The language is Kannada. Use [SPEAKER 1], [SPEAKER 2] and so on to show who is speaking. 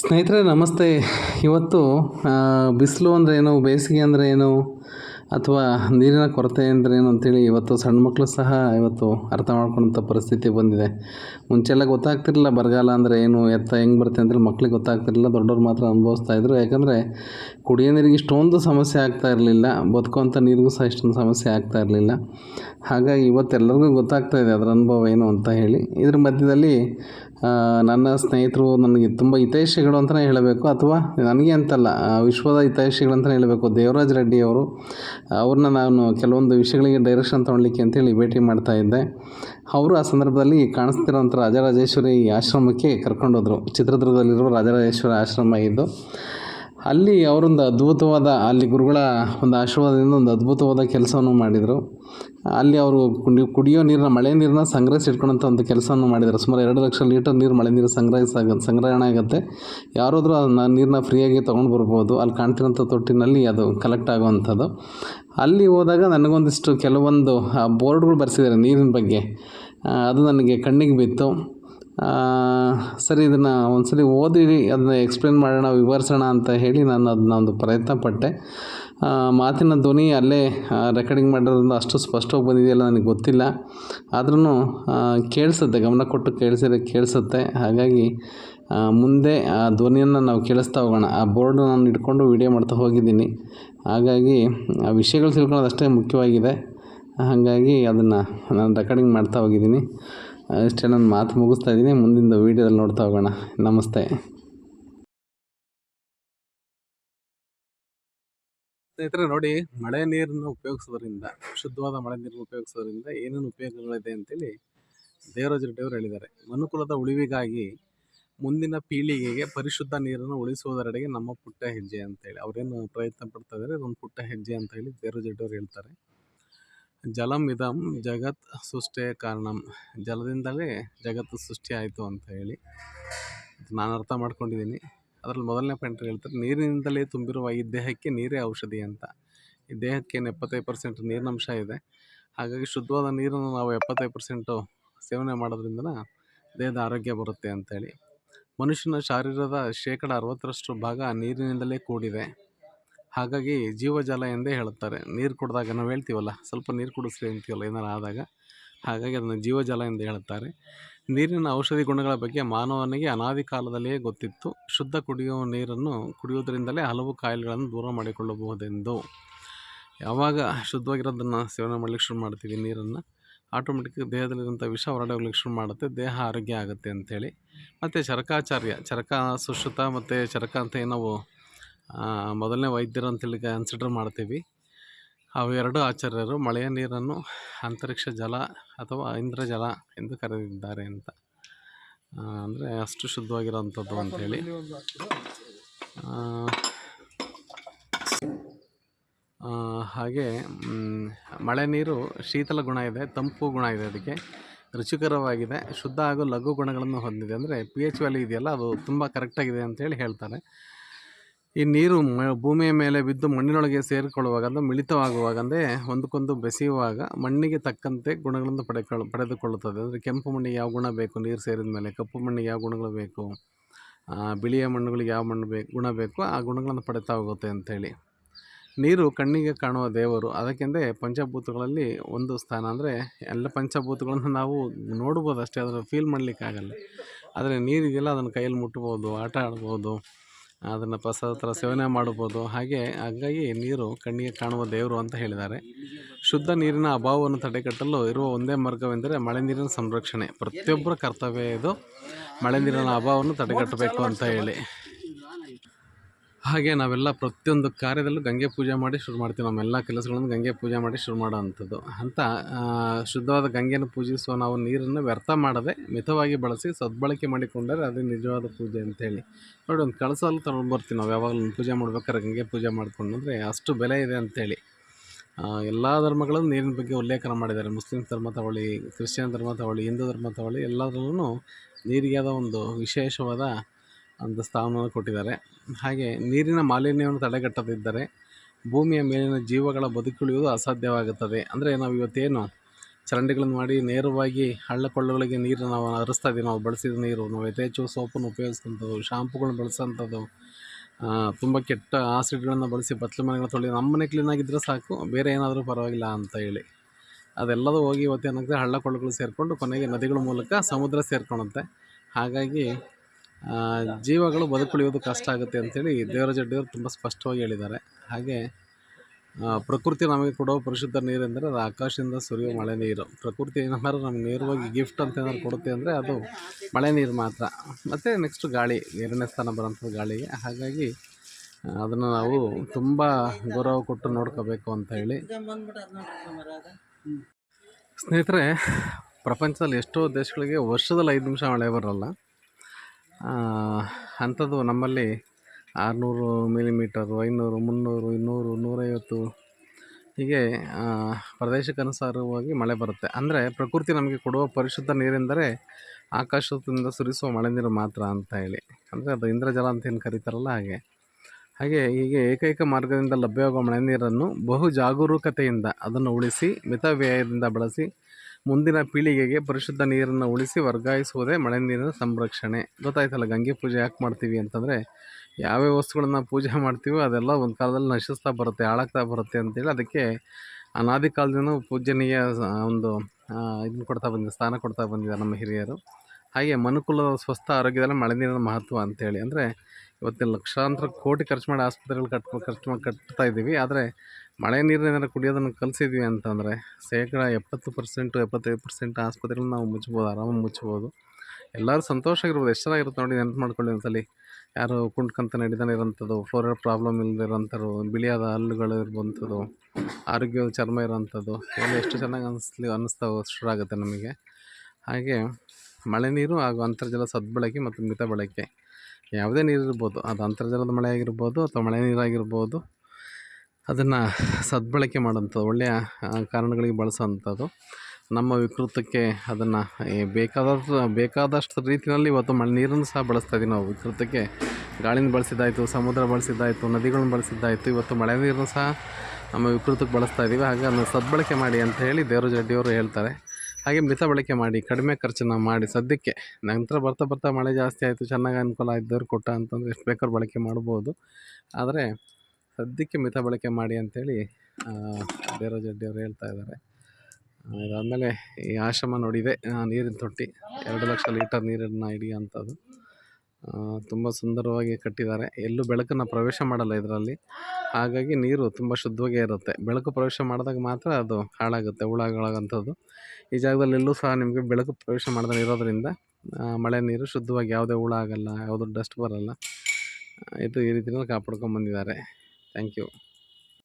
[SPEAKER 1] ಸ್ನೇಹಿತರೆ, ನಮಸ್ತೆ. ಇವತ್ತು ಬಿಸಿಲು ಅಂದರೆ ಏನು, ಬೇಸಿಗೆ ಅಂದರೆ ಏನು, ಅಥವಾ ನೀರಿನ ಕೊರತೆ ಅಂದರೆ ಏನು ಅಂತೇಳಿ ಇವತ್ತು ಸಣ್ಣ ಮಕ್ಕಳು ಸಹ ಇವತ್ತು ಅರ್ಥ ಮಾಡ್ಕೊಳಂಥ ಪರಿಸ್ಥಿತಿ ಬಂದಿದೆ. ಮುಂಚೆಲ್ಲ ಗೊತ್ತಾಗ್ತಿರಲಿಲ್ಲ, ಬರಗಾಲ ಅಂದರೆ ಏನು, ಎತ್ತ ಹೆಂಗೆ ಬರುತ್ತೆ ಅಂದರೆ ಮಕ್ಳಿಗೆ ಗೊತ್ತಾಗ್ತಿರಲಿಲ್ಲ, ದೊಡ್ಡವ್ರು ಮಾತ್ರ ಅನುಭವಿಸ್ತಾ ಇದ್ರು. ಯಾಕಂದರೆ, ಕುಡಿಯೋ ನೀರಿಗೆ ಇಷ್ಟೊಂದು ಸಮಸ್ಯೆ ಆಗ್ತಾ ಇರಲಿಲ್ಲ ಬದುಕುವಂಥ ನೀರಿಗೂ ಸಹ ಇಷ್ಟೊಂದು ಸಮಸ್ಯೆ ಆಗ್ತಾ ಇರಲಿಲ್ಲ. ಹಾಗಾಗಿ ಇವತ್ತೆಲ್ಲರಿಗೂ ಗೊತ್ತಾಗ್ತಾ ಇದೆ ಅದರ ಅನುಭವ ಏನು ಅಂತ ಹೇಳಿ. ಇದ್ರ ಮಧ್ಯದಲ್ಲಿ ನನ್ನ ಸ್ನೇಹಿತರು ನನಗೆ ತುಂಬ ಹಿತೈಷಿಗಳು ಅಂತಲೇ ಹೇಳಬೇಕು, ಅಥವಾ ನನಗೆ ಅಂತಲ್ಲ ವಿಶ್ವದ ಹಿತೈಷಿಗಳು ಅಂತಲೇ ಹೇಳಬೇಕು. ದೇವರಾಜ್ ರೆಡ್ಡಿ ಅವರು, ಅವ್ರನ್ನ ನಾನು ಕೆಲವೊಂದು ವಿಷಯಗಳಿಗೆ ಡೈರೆಕ್ಷನ್ ತೊಗೊಳ್ಲಿಕ್ಕೆ ಅಂತೇಳಿ ಭೇಟಿ ಮಾಡ್ತಾ ಇದ್ದೆ. ಅವರು ಆ ಸಂದರ್ಭದಲ್ಲಿ ಕಾಣಿಸ್ತಿರೋಂಥ ರಾಜರಾಜೇಶ್ವರಿ ಆಶ್ರಮಕ್ಕೆ ಕರ್ಕೊಂಡೋದ್ರು. ಚಿತ್ರದುರ್ಗದಲ್ಲಿರುವ ರಾಜರಾಜೇಶ್ವರಿ ಆಶ್ರಮ ಇದ್ದು ಅಲ್ಲಿ ಅವರೊಂದು ಅದ್ಭುತವಾದ, ಅಲ್ಲಿ ಗುರುಗಳ ಒಂದು ಆಶೀರ್ವಾದದಿಂದ ಒಂದು ಅದ್ಭುತವಾದ ಕೆಲಸವನ್ನು ಮಾಡಿದರು. ಅಲ್ಲಿ ಅವರು ಕುಡಿ, ಕುಡಿಯೋ ನೀರನ್ನ ಮಳೆ ನೀರನ್ನ ಸಂಗ್ರಹಿಸಿ ಇಟ್ಕೊಳ್ಳೋಂಥ ಒಂದು ಕೆಲಸವನ್ನು ಮಾಡಿದರು. ಸುಮಾರು ಎರಡು ಲಕ್ಷ ಲೀಟರ್ ನೀರು ಮಳೆ ನೀರು ಸಂಗ್ರಹಿಸಾಗ ಸಂಗ್ರಹಣೆ ಆಗುತ್ತೆ. ಯಾರಾದರೂ ಅದನ್ನ ನೀರನ್ನ ಫ್ರೀಯಾಗಿ ತೊಗೊಂಡು ಬರ್ಬೋದು. ಅಲ್ಲಿ ಕಾಣ್ತಿರೋಂಥ ತೊಟ್ಟಿನಲ್ಲಿ ಅದು ಕಲೆಕ್ಟ್ ಆಗುವಂಥದ್ದು. ಅಲ್ಲಿ ಹೋದಾಗ ನನಗೊಂದಿಷ್ಟು ಕೆಲವೊಂದು ಬೋರ್ಡ್ಗಳು ಬರೆಸಿದ್ದಾರೆ ನೀರಿನ ಬಗ್ಗೆ. ಅದು ನನಗೆ ಕಣ್ಣಿಗೆ ಬಿತ್ತು. ಸರಿ, ಇದನ್ನು ಒಂದ್ಸರಿ ಓದಿ, ಅದನ್ನ ಎಕ್ಸ್ಪ್ಲೇನ್ ಮಾಡೋಣ, ವಿವರಿಸೋಣ ಅಂತ ಹೇಳಿ ನಾನು ಅದನ್ನ ಒಂದು ಪ್ರಯತ್ನ ಪಟ್ಟೆ ಮಾತಿನ ಧ್ವನಿ ಅಲ್ಲೇ ರೆಕಾರ್ಡಿಂಗ್ ಮಾಡಿರೋದ್ರಿಂದ ಅಷ್ಟು ಸ್ಪಷ್ಟವಾಗಿ ಬಂದಿದೆಯಲ್ಲ ನನಗೆ ಗೊತ್ತಿಲ್ಲ. ಆದ್ರೂ ಕೇಳಿಸುತ್ತೆ, ಗಮನ ಕೊಟ್ಟು ಕೇಳಿಸಿದ್ರೆ ಕೇಳಿಸುತ್ತೆ. ಹಾಗಾಗಿ ಮುಂದೆ ಆ ಧ್ವನಿಯನ್ನು ನಾವು ಕೇಳಿಸ್ತಾ ಹೋಗೋಣ. ಆ ಬೋರ್ಡ್ ನಾನು ಇಟ್ಕೊಂಡು ವಿಡಿಯೋ ಮಾಡ್ತಾ ಹೋಗಿದ್ದೀನಿ. ಹಾಗಾಗಿ, ಆ ವಿಷಯಗಳು ತಿಳ್ಕೊಳ್ಳೋದು ಅಷ್ಟೇ ಮುಖ್ಯವಾಗಿದೆ. ಹಾಗಾಗಿ ಅದನ್ನು ನಾನು ರೆಕಾರ್ಡಿಂಗ್ ಮಾಡ್ತಾ ಹೋಗಿದ್ದೀನಿ. ಇಷ್ಟೇ ನನ್ನ ಮಾತು ಮುಗಿಸ್ತಾ ಇದ್ದೀನಿ. ಮುಂದಿನ ವೀಡಿಯೋದಲ್ಲಿ ನೋಡ್ತಾ ಹೋಗೋಣ. ನಮಸ್ತೆ. ಸ್ನೇಹಿತರೆ, ನೋಡಿ, ಮಳೆ ನೀರನ್ನು ಉಪಯೋಗಿಸೋದ್ರಿಂದ ಶುದ್ಧವಾದ ಮಳೆ ನೀರನ್ನು ಉಪಯೋಗಿಸೋದ್ರಿಂದ ಏನೇನು ಉಪಯೋಗಗಳಿದೆ ಅಂತೇಳಿ ದೇವರಾಜ ರೆಡ್ಡಿಯವರು ಹೇಳಿದ್ದಾರೆ. ಮನುಕುಲದ ಉಳಿವಿಗಾಗಿ ಮುಂದಿನ ಪೀಳಿಗೆಗೆ ಪರಿಶುದ್ಧ ನೀರನ್ನು ಉಳಿಸುವುದರಡೆಗೆ ನಮ್ಮ ಪುಟ್ಟ ಹೆಜ್ಜೆ ಅಂತೇಳಿ. ಅವರೇನು ಪ್ರಯತ್ನ ಪಡ್ತಾ ಇದ್ದಾರೆ, ಅದೊಂದು ಪುಟ್ಟ ಹೆಜ್ಜೆ ಅಂತ ಹೇಳಿ ದೇವರಾಜ ರೆಡ್ಡಿಯವರು ಹೇಳ್ತಾರೆ. ಜಲಂ ಇದಂ ಜಗತ್ ಸೃಷ್ಟಿಯ ಕಾರಣಂ. ಜಲದಿಂದಲೇ ಜಗತ್ತು ಸೃಷ್ಟಿ ಆಯಿತು ಅಂತ ಹೇಳಿ ನಾನು ಅರ್ಥ ಮಾಡ್ಕೊಂಡಿದ್ದೀನಿ. ಅದರಲ್ಲಿ ಮೊದಲನೇ ಪಾಯಿಂಟ್ ಹೇಳ್ತಾರೆ, ನೀರಿನಿಂದಲೇ ತುಂಬಿರುವ ಈ ದೇಹಕ್ಕೆ ನೀರೇ ಔಷಧಿ ಅಂತ. ಈ ದೇಹಕ್ಕೆ ಏನು ಎಪ್ಪತ್ತೈದು ಪರ್ಸೆಂಟ್ ನೀರಿನಂಶ ಇದೆ. ಹಾಗಾಗಿ ಶುದ್ಧವಾದ ನೀರನ್ನು ನಾವು ಎಪ್ಪತ್ತೈದು ಪರ್ಸೆಂಟು ಸೇವನೆ ಮಾಡೋದ್ರಿಂದ ದೇಹದ ಆರೋಗ್ಯ ಬರುತ್ತೆ ಅಂತೇಳಿ ಮನುಷ್ಯನ ಶಾರೀರದ ಶೇಕಡ ಅರವತ್ತರಷ್ಟು ಭಾಗ ನೀರಿನಿಂದಲೇ ಕೂಡಿದೆ. ಹಾಗಾಗಿ ಜೀವಜಲ ಎಂದೇ ಹೇಳುತ್ತಾರೆ. ನೀರು ಕುಡಿದಾಗ ನಾವು ಹೇಳ್ತೀವಲ್ಲ, ಸ್ವಲ್ಪ ನೀರು ಕುಡಿಸ್ರಿ ಅಂತೀವಲ್ಲ, ಏನಾರು ಆದಾಗ. ಹಾಗಾಗಿ ಅದನ್ನು ಜೀವಜಲ ಎಂದು ಹೇಳುತ್ತಾರೆ. ನೀರಿನ ಔಷಧಿ ಗುಣಗಳ ಬಗ್ಗೆ ಮಾನವನಿಗೆ ಅನಾದಿ ಕಾಲದಲ್ಲಿಯೇ ಗೊತ್ತಿತ್ತು. ಶುದ್ಧ ಕುಡಿಯುವ ನೀರನ್ನು ಕುಡಿಯುವುದರಿಂದಲೇ ಹಲವು ಕಾಯಿಲೆಗಳನ್ನು ದೂರ ಮಾಡಿಕೊಳ್ಳಬಹುದೆಂದು. ಯಾವಾಗ ಶುದ್ಧವಾಗಿರೋದನ್ನು ಸೇವನೆ ಮಾಡ್ಲಿಕ್ಕೆ ಶುರು ಮಾಡ್ತೀವಿ ನೀರನ್ನು, ಆಟೋಮೆಟಿಕ್ ದೇಹದಲ್ಲಿರುವಂಥ ವಿಷ ಹೊರಗಡೆ ಹೋಗ್ಲಿಕ್ಕೆ ಶುರು ಮಾಡುತ್ತೆ. ದೇಹ ಆರೋಗ್ಯ ಆಗುತ್ತೆ ಅಂಥೇಳಿ. ಮತ್ತು ಚರಕಾಚಾರ್ಯ, ಚರಕ ಸುಶ್ರುತ ಮತ್ತು ಚರಕ ಅಂತ ನಾವು ಮೊದಲನೇ ವೈದ್ಯರು ಅಂತೇಳಿ ಕನ್ಸಿಡರ್ ಮಾಡ್ತೀವಿ. ಅವೆರಡು ಆಚಾರ್ಯರು ಮಳೆಯ ನೀರನ್ನು ಅಂತರಿಕ್ಷ ಜಲ ಅಥವಾ ಇಂದ್ರಜಲ ಎಂದು ಕರೆದಿದ್ದಾರೆ ಅಂತ. ಅಂದರೆ ಅಷ್ಟು ಶುದ್ಧವಾಗಿರೋವಂಥದ್ದು ಅಂಥೇಳಿ ಹಾಗೆ ಮಳೆ ನೀರು ಶೀತಲ ಗುಣ ಇದೆ ತಂಪು ಗುಣ ಇದೆ ಅದಕ್ಕೆ. ರುಚಿಕರವಾಗಿದೆ ಶುದ್ಧ ಹಾಗೂ ಲಘು ಗುಣಗಳನ್ನು ಹೊಂದಿದೆ. ಅಂದರೆ ಪಿ ಎಚ್ ವ್ಯಾಲ್ಯೂ ಇದೆಯಲ್ಲ ಅದು ತುಂಬ ಕರೆಕ್ಟಾಗಿದೆ ಅಂತೇಳಿ ಹೇಳ್ತಾರೆ. ಈ ನೀರು ಮ, ಭೂಮಿಯ ಮೇಲೆ ಬಿದ್ದು ಮಣ್ಣಿನೊಳಗೆ ಸೇರಿಕೊಳ್ಳುವಾಗ ಅಂದರೆ ಮಿಳಿತವಾಗುವಾಗ ಅಂದರೆ ಒಂದಕ್ಕೊಂದು ಬೆಸೆಯುವಾಗ ಮಣ್ಣಿಗೆ ತಕ್ಕಂತೆ ಗುಣಗಳನ್ನು ಪಡೆಕೊಳ್ಳ, ಪಡೆದುಕೊಳ್ಳುತ್ತದೆ. ಅಂದರೆ ಕೆಂಪು ಮಣ್ಣಿಗೆ ಯಾವ ಗುಣ ಬೇಕು? ನೀರು ಸೇರಿದ ಮೇಲೆ ಕಪ್ಪು ಮಣ್ಣಿಗೆ ಯಾವ ಗುಣಗಳು ಬೇಕು? ಬಿಳಿಯ ಮಣ್ಣುಗಳಿಗೆ ಯಾವ ಮಣ್ಣು ಬೇಕು ಗುಣ ಬೇಕು? ಆ ಗುಣಗಳನ್ನು ಪಡಿತಾ ಹೋಗುತ್ತೆ ಅಂಥೇಳಿ. ನೀರು ಕಣ್ಣಿಗೆ ಕಾಣುವ ದೇವರು. ಅದಕ್ಕೆಂದೇ ಪಂಚಭೂತಗಳಲ್ಲಿ ಒಂದು ಸ್ಥಾನ ಅಂದರೆ ಎಲ್ಲ ಪಂಚಭೂತಗಳನ್ನು ನಾವು ನೋಡ್ಬೋದು ಅಷ್ಟೇ ಅದನ್ನು ಫೀಲ್ ಮಾಡಲಿಕ್ಕಾಗಲ್ಲ. ಆದರೆ ನೀರಿಗೆಲ್ಲ ಅದನ್ನು ಕೈಯಲ್ಲಿ ಮುಟ್ಬೋದು, ಆಟ ಆಡ್ಬೋದು. ಅದನ್ನು ಪ್ರಸಾದ ಥರ ಸೇವನೆ ಮಾಡ್ಬೋದು. ಹಾಗೆ ಹಾಗಾಗಿ ನೀರು ಕಣ್ಣಿಗೆ ಕಾಣುವ ದೇವರು ಅಂತ ಹೇಳಿದ್ದಾರೆ. ಶುದ್ಧ ನೀರಿನ ಅಭಾವವನ್ನು ತಡೆಗಟ್ಟಲು ಇರುವ ಒಂದೇ ಮಾರ್ಗವೆಂದರೆ ಮಳೆ ನೀರಿನ ಸಂರಕ್ಷಣೆ. ಪ್ರತಿಯೊಬ್ಬರ ಕರ್ತವ್ಯ ಇದು. ಮಳೆ ನೀರಿನ ಅಭಾವವನ್ನು ತಡೆಗಟ್ಟಬೇಕು ಅಂತ ಹೇಳಿ. ಹಾಗೆ ನಾವೆಲ್ಲ ಪ್ರತಿಯೊಂದು ಕಾರ್ಯದಲ್ಲೂ ಗಂಗೆ ಪೂಜೆ ಮಾಡಿ ಶುರು ಮಾಡ್ತೀವಿ. ನಮ್ಮೆಲ್ಲ ಕೆಲಸಗಳನ್ನು ಗಂಗೆ ಪೂಜೆ ಮಾಡಿ ಶುರು ಮಾಡೋ ಅಂಥದ್ದು ಅಂತ ಶುದ್ಧವಾದ ಗಂಗೆಯನ್ನು ಪೂಜಿಸುವ ನಾವು ನೀರನ್ನು ವ್ಯರ್ಥ ಮಾಡದೆ ಮಿತವಾಗಿ ಬಳಸಿ ಸದ್ಬಳಕೆ ಮಾಡಿಕೊಂಡರೆ ಅದೇ ನಿಜವಾದ ಪೂಜೆ ಅಂತೇಳಿ. ನೋಡಿ, ಒಂದು ಕಳಸಲ್ಲಿ ತಗೊಂಡು ಬರ್ತೀವಿ ನಾವು. ಯಾವಾಗಲೂ ಪೂಜೆ ಮಾಡ್ಬೇಕಾದ್ರೆ ಗಂಗೆ ಪೂಜೆ ಮಾಡ್ಕೊಂಡು ಅಂದರೆ ಅಷ್ಟು ಬೆಲೆ ಇದೆ ಅಂತೇಳಿ. ಎಲ್ಲ ಧರ್ಮಗಳು ನೀರಿನ ಬಗ್ಗೆ ಉಲ್ಲೇಖನ ಮಾಡಿದ್ದಾರೆ. ಮುಸ್ಲಿಂ ಧರ್ಮ ತಗೊಳ್ಳಿ, ಕ್ರಿಶ್ಚಿಯನ್ ಧರ್ಮ ತಗೊಳ್ಳಿ, ಹಿಂದೂ ಧರ್ಮ ತಗೊಳ್ಳಿ ಎಲ್ಲದರಲ್ಲೂ ನೀರಿಗೆ ಆದ ಒಂದು ವಿಶೇಷವಾದ ಒಂದು ಸ್ಥಾನವನ್ನು ಕೊಟ್ಟಿದ್ದಾರೆ. ಹಾಗೆ ನೀರಿನ ಮಾಲಿನ್ಯವನ್ನು ತಡೆಗಟ್ಟದಿದ್ದರೆ ಭೂಮಿಯ ಮೇಲಿನ ಜೀವಗಳ ಬದುಕುಳಿಯುವುದು ಅಸಾಧ್ಯವಾಗುತ್ತದೆ. ಅಂದರೆ ನಾವು ಇವತ್ತೇನು ಚರಂಡಿಗಳನ್ನು ಮಾಡಿ ನೇರವಾಗಿ ಹಳ್ಳ ಕೊಳ್ಳಗಳಿಗೆ ನೀರು ನಾವು ಹರಿಸ್ತಾ ಇದ್ದೀವಿ ನಾವು ಬಳಸಿದ ನೀರು, ನಾವು ಯಥೇಚ್ಛ ಸೋಪನ್ನು ಉಪಯೋಗಿಸ್ಕೊಂಥದ್ದು ಶಾಂಪುಗಳನ್ನ ಬಳಸೋಂಥದ್ದು ತುಂಬ ಕೆಟ್ಟ ಆಸಿಡ್ಗಳನ್ನು ಬಳಸಿ ಬಚ್ಚಲು ಮನೆಗಳನ್ನ ತೊಳಿ ನಮ್ಮ ಮನೆ ಕ್ಲೀನಾಗಿದ್ದರೆ ಸಾಕು, ಬೇರೆ ಏನಾದರೂ ಪರವಾಗಿಲ್ಲ ಅಂತ ಹೇಳಿ. ಅದೆಲ್ಲದೂ ಹೋಗಿ ಇವತ್ತು ಏನಾಗುತ್ತೆ ಹಳ್ಳ ಕೊಳ್ಳಗಳು ಸೇರಿಕೊಂಡು ಕೊನೆಗೆ ನದಿಗಳ ಮೂಲಕ ಸಮುದ್ರ ಸೇರ್ಕೊಳುತ್ತೆ. ಹಾಗಾಗಿ ಜೀವಗಳು ಬದುಕುಳಿಯೋದು ಕಷ್ಟ ಆಗುತ್ತೆ ಅಂತೇಳಿ ದೇವರಾಜ ಅಡ್ಡಿಯವರು ತುಂಬ ಸ್ಪಷ್ಟವಾಗಿ ಹೇಳಿದ್ದಾರೆ. ಹಾಗೆ ಪ್ರಕೃತಿ ನಮಗೆ ಕೊಡೋ ಪರಿಶುದ್ಧ ನೀರೆಂದರೆ ಅದು ಆಕಾಶದಿಂದ ಸುರಿಯೋ ಮಳೆ ನೀರು. ಪ್ರಕೃತಿ ಏನಾದ್ರು ನಮ್ಗೆ ನೇರವಾಗಿ ಗಿಫ್ಟ್ ಅಂತ ಏನಾದ್ರು ಕೊಡುತ್ತೆ ಅಂದರೆ ಅದು ಮಳೆ ನೀರು ಮಾತ್ರ. ಮತ್ತು ನೆಕ್ಸ್ಟ್ ಗಾಳಿ, ಎರಡನೇ ಸ್ಥಾನ ಬರೋಂಥ ಗಾಳಿಗೆ ಹಾಗಾಗಿ ಅದನ್ನು ನಾವು ತುಂಬ ಗೌರವ ಕೊಟ್ಟು ನೋಡ್ಕೋಬೇಕು ಅಂತ ಹೇಳಿ. ಸ್ನೇಹಿತರೆ, ಪ್ರಪಂಚದಲ್ಲಿ ಎಷ್ಟೋ ದೇಶಗಳಿಗೆ ವರ್ಷದಲ್ಲಿ ಐದು ನಿಮಿಷ ಮಳೆ ಬರೋಲ್ಲ. ಅಂಥದ್ದು ನಮ್ಮಲ್ಲಿ ಆರುನೂರು ಮಿಲಿಮೀಟರು ಐನೂರು, ಮುನ್ನೂರು, ಇನ್ನೂರು, ನೂರೈವತ್ತು ಹೀಗೆ ಪ್ರದೇಶಕ್ಕನುಸಾರವಾಗಿ ಮಳೆ ಬರುತ್ತೆ. ಅಂದರೆ ಪ್ರಕೃತಿ ನಮಗೆ ಕೊಡುವ ಪರಿಶುದ್ಧ ನೀರೆಂದರೆ ಆಕಾಶದಿಂದ ಸುರಿಸುವ ಮಳೆ ನೀರು ಮಾತ್ರ ಅಂತ ಹೇಳಿ. ಅಂದರೆ ಅದು ಇಂದ್ರಜಲ ಅಂತ ಏನು ಕರೀತಾರಲ್ಲ ಹಾಗೆ. ಹಾಗೆ ಹೀಗೆ ಏಕೈಕ ಮಾರ್ಗದಿಂದ ಲಭ್ಯವಾಗುವ ಮಳೆ ನೀರನ್ನು ಬಹು ಜಾಗರೂಕತೆಯಿಂದ ಅದನ್ನು ಉಳಿಸಿ, ಮಿತವ್ಯಯದಿಂದ ಬಳಸಿ ಮುಂದಿನ ಪೀಳಿಗೆಗೆ ಪರಿಶುದ್ಧ ನೀರನ್ನು ಉಳಿಸಿ ವರ್ಗಾಯಿಸುವುದೇ ಮಳೆ ನೀರಿನ ಸಂರಕ್ಷಣೆ. ಗೊತ್ತಾಯ್ತಲ್ಲ ಗಂಗೆ ಪೂಜೆ ಯಾಕೆ ಮಾಡ್ತೀವಿ ಅಂತಂದರೆ, ಯಾವ್ಯಾವ ವಸ್ತುಗಳನ್ನ ಪೂಜೆ ಮಾಡ್ತೀವೋ ಅದೆಲ್ಲ ಒಂದು ಕಾಲದಲ್ಲಿ ನಶಿಸ್ತಾ ಬರುತ್ತೆ, ಹಾಳಾಗ್ತಾ ಬರುತ್ತೆ ಅಂತೇಳಿ ಅದಕ್ಕೆ ಅನಾದಿ ಕಾಲದಿಂದ ಪೂಜನೀಯ ಒಂದು ಇದನ್ನು ಕೊಡ್ತಾ ಬಂದಿದೆ ಸ್ಥಾನ ಕೊಡ್ತಾ ಬಂದಿದ್ದಾರೆ ನಮ್ಮ ಹಿರಿಯರು. ಹಾಗೆ ಮನುಕುಲದ ಸ್ವಸ್ಥ ಆರೋಗ್ಯದಲ್ಲಿ ಮಳೆ ನೀರಿನ ಮಹತ್ವ ಅಂತೇಳಿ ಅಂದರೆ ಇವತ್ತಿನ ಲಕ್ಷಾಂತರ ಕೋಟಿ ಖರ್ಚು ಮಾಡಿ ಆಸ್ಪತ್ರೆಗಳು ಕಟ್ಕೊ, ಖರ್ಚು ಮಾಡಿ ಕಟ್ತಾ ಇದ್ದೀವಿ. ಆದರೆ ಮಳೆ ನೀರನ್ನೇನಾದ್ರು ಕುಡಿಯೋದನ್ನು ಕಲಿಸಿದ್ವಿ ಅಂತಂದರೆ ಶೇಕಡ ಎಪ್ಪತ್ತು ಪರ್ಸೆಂಟು, ಎಪ್ಪತ್ತೈದು ಪರ್ಸೆಂಟ್ ಆಸ್ಪತ್ರೆಗಳನ್ನ ನಾವು ಮುಚ್ಬೋದು, ಆರಾಮಾಗಿ ಮುಚ್ಬೋದು. ಎಲ್ಲರೂ ಸಂತೋಷ ಆಗಿರ್ಬೋದು. ಎಷ್ಟು ಚೆನ್ನಾಗಿರುತ್ತೆ ನೋಡಿ, ನೆನಪು ಮಾಡ್ಕೊಳ್ಳಿ ಒಂದ್ಸಲಿ. ಯಾರು ಕುಂಟ್ಕಂತ ನಡೀತಾನೆ ಇರೋಂಥದ್ದು ಫ್ಲೋರೈಡ್ ಪ್ರಾಬ್ಲಮ್ ಇಲ್ಲದಿರೋಂಥದ್ದು ಬಿಳಿಯಾದ ಹಲ್ಲುಗಳು ಇರುವಂಥದ್ದು ಆರೋಗ್ಯ ಚರ್ಮ ಇರೋಂಥದ್ದು, ಎಲ್ಲ ಎಷ್ಟು ಚೆನ್ನಾಗಿ ಅನಿಸ್ಲಿ ಅನ್ನಿಸ್ತಾ ಶುರು ಆಗುತ್ತೆ ನಮಗೆ. ಹಾಗೆ ಮಳೆ ನೀರು ಹಾಗೂ ಅಂತರ್ಜಲ ಸದ್ಬಳಕೆ ಮತ್ತು ಮಿತ ಬಳಕೆ ಯಾವುದೇ ನೀರು ಇರ್ಬೋದು ಅದು ಅಂತರ್ಜಲದ ಮಳೆ ಆಗಿರ್ಬೋದು ಅಥವಾ ಮಳೆ ನೀರಾಗಿರ್ಬೋದು, ಅದನ್ನು ಸದ್ಬಳಕೆ ಮಾಡೋಂಥದ್ದು ಒಳ್ಳೆಯ ಕಾರಣಗಳಿಗೆ ಬಳಸೋವಂಥದ್ದು. ನಮ್ಮ ವಿಕೃತಕ್ಕೆ ಅದನ್ನು ಬೇಕಾದಷ್ಟು ಬೇಕಾದಷ್ಟು ರೀತಿಯಲ್ಲಿ ಇವತ್ತು ಮಳೆ ನೀರನ್ನು ಸಹ ಬಳಸ್ತಾ ಇದ್ದೀವಿ ನಾವು. ವಿಕೃತಕ್ಕೆ ಗಾಳಿನ ಬಳಸಿದ್ದಾಯಿತು, ಸಮುದ್ರ ಬಳಸಿದ್ದಾಯಿತು, ನದಿಗಳನ್ನ ಬಳಸಿದ್ದಾಯಿತು, ಇವತ್ತು ಮಳೆ ನೀರನ್ನು ಸಹ ನಮ್ಮ ವಿಕೃತಕ್ಕೆ ಬಳಸ್ತಾ ಇದ್ದೀವಿ ಹಾಗೆ ಅದನ್ನು ಸದ್ಬಳಕೆ ಮಾಡಿ ಅಂತ ಹೇಳಿ ದೇವರು ಜಡ್ಡಿಯವರು ಹೇಳ್ತಾರೆ. ಹಾಗೆ ಮಿತ ಬಳಕೆ ಮಾಡಿ, ಕಡಿಮೆ ಖರ್ಚನ್ನು ಮಾಡಿ, ಸದ್ಯಕ್ಕೆ ನಂತರ ಬರ್ತಾ ಬರ್ತಾ ಮಳೆ ಜಾಸ್ತಿ ಆಯಿತು, ಚೆನ್ನಾಗಿ ಅನುಕೂಲ ಆಯ್ತು ಕೊಟ್ಟ ಅಂತಂದರೆ ಎಷ್ಟು ಬೇಕಾದ್ರೂ ಬಳಕೆ ಮಾಡ್ಬೋದು. ಆದರೆ ಸದ್ಯಕ್ಕೆ ಮಿತ ಬಳಕೆ ಮಾಡಿ ಅಂಥೇಳಿ ಬೇರೋ ಜಡ್ಡಿಯವರು ಹೇಳ್ತಾ ಇದ್ದಾರೆ ಅದಾದಮೇಲೆ ಈ ಆಶ್ರಮ ನೋಡಿದೆ ನೀರಿನ ತೊಟ್ಟಿ. ಎರಡು ಲಕ್ಷ ಲೀಟರ್ ನೀರನ್ನು ಹಿಡಿಯೋಂಥದ್ದು ತುಂಬ ಸುಂದರವಾಗಿ ಕಟ್ಟಿದ್ದಾರೆ. ಎಲ್ಲೂ ಬೆಳಕನ್ನು ಪ್ರವೇಶ ಮಾಡಲ್ಲ ಇದರಲ್ಲಿ. ಹಾಗಾಗಿ ನೀರು ತುಂಬ ಶುದ್ಧವಾಗೇ ಇರುತ್ತೆ. ಬೆಳಕು ಪ್ರವೇಶ ಮಾಡಿದಾಗ ಮಾತ್ರ ಅದು ಹಾಳಾಗುತ್ತೆ ಹುಳಗಳಾಗಂಥದ್ದು ಈ ಜಾಗದಲ್ಲಿ ಎಲ್ಲೂ ಸಹ ನಿಮಗೆ ಬೆಳಕು ಪ್ರವೇಶ ಮಾಡದೇ ಇರೋದರಿಂದ ಮಳೆ ನೀರು ಶುದ್ಧವಾಗಿ ಯಾವುದೇ ಹುಳ ಆಗಲ್ಲ, ಯಾವುದೂ ಡಸ್ಟ್ ಬರಲ್ಲ. ಇದು ಈ ರೀತಿಯಲ್ಲಿ ಕಾಪಾಡ್ಕೊಂಬಂದಿದ್ದಾರೆ ಥ್ಯಾಂಕ್ ಯು